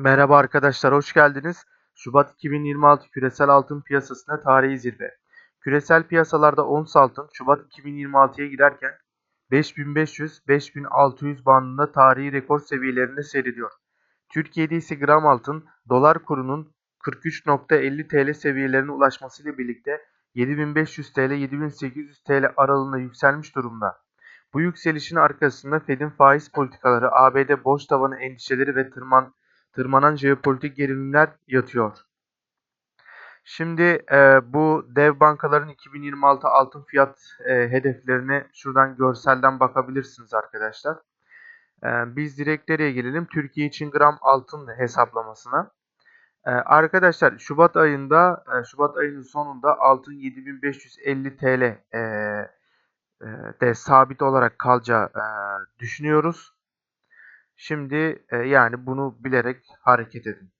Merhaba arkadaşlar, hoş geldiniz. Şubat 2026 küresel altın piyasasına tarihi zirve. Küresel piyasalarda ons altın Şubat 2026'ya giderken 5500-5600 bandında tarihi rekor seviyelerinde seyrediyor. Türkiye'de ise gram altın dolar kurunun 43.50 TL seviyelerine ulaşmasıyla birlikte 7500 TL 7800 TL aralığında yükselmiş durumda. Bu yükselişin arkasında Fed'in faiz politikaları, ABD borç tavanı endişeleri ve tırman tırmanan jeopolitik gerilimler yatıyor. Şimdi e, bu dev bankaların 2026 altın fiyat e, hedeflerine şuradan görselden bakabilirsiniz arkadaşlar. E, biz direkt nereye gelelim? Türkiye için gram altın hesaplamasına. E, arkadaşlar Şubat ayında e, Şubat ayının sonunda altın 7550 TL e, e, de sabit olarak kalacağı e, düşünüyoruz. Şimdi e, yani bunu bilerek hareket edin.